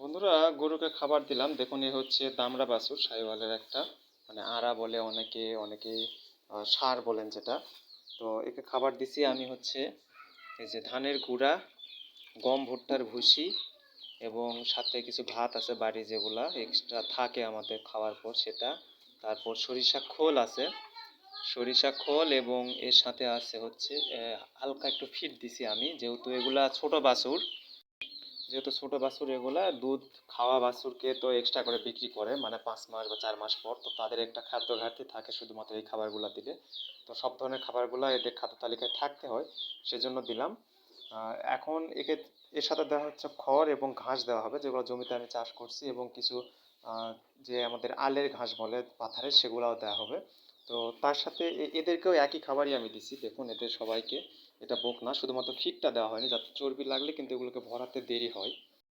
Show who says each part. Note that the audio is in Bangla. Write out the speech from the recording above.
Speaker 1: বন্ধুরা, গরুকে খাবার দিলাম। দেখুন, এ হচ্ছে দামড়া বাছুর, সাহিওয়ালের একটা মানে আড়া বলে অনেকে অনেকে সার বলেন যেটা। তো একে খাবার দিছি আমি হচ্ছে, এই যে ধানের গুঁড়া, গম ভুট্টার ভুসি এবং সাথে কিছু ভাত আছে বাড়ি যেগুলা এক্সট্রা থাকে আমাদের খাওয়ার পর সেটা। তারপর সরিষা খোল আছে। সরিষা খোল এবং এর সাথে আছে হচ্ছে হালকা একটু ফিট দিছি আমি, যেহেতু এগুলা ছোট বাছুর। যেহেতু ছোট বাছুর এগুলা, দুধ খাওয়া বাছুরকে তো এক্সট্রা করে বিক্রি করে মানে পাঁচ মাস বা চার মাস পর, তো তাদের একটা খাদ্য ঘাটতি থাকে শুধুমাত্র এই খাবারগুলো দিলে। তো সব ধরনের খাবারগুলো এদের খাদ্য তালিকায় থাকতে হয়, সেজন্য দিলাম। এখন একে, এর সাথে দেওয়া হচ্ছে খড় এবং ঘাস দেওয়া হবে, যেগুলো জমিতে আমি চাষ করছি এবং কিছু যে আমাদের আলের ঘাস বলে পাথারের, সেগুলাও দেওয়া হবে। তো তার সাথে এদেরকেও একই খাবারই আমি দিছি। দেখুন, এদের সবাইকে এটা বোক না, শুধুমাত্র ফিটটা দেওয়া হয়নি, যাতে চর্বি লাগলে কিন্তু এগুলোকে ভরাতে দেরি হয়।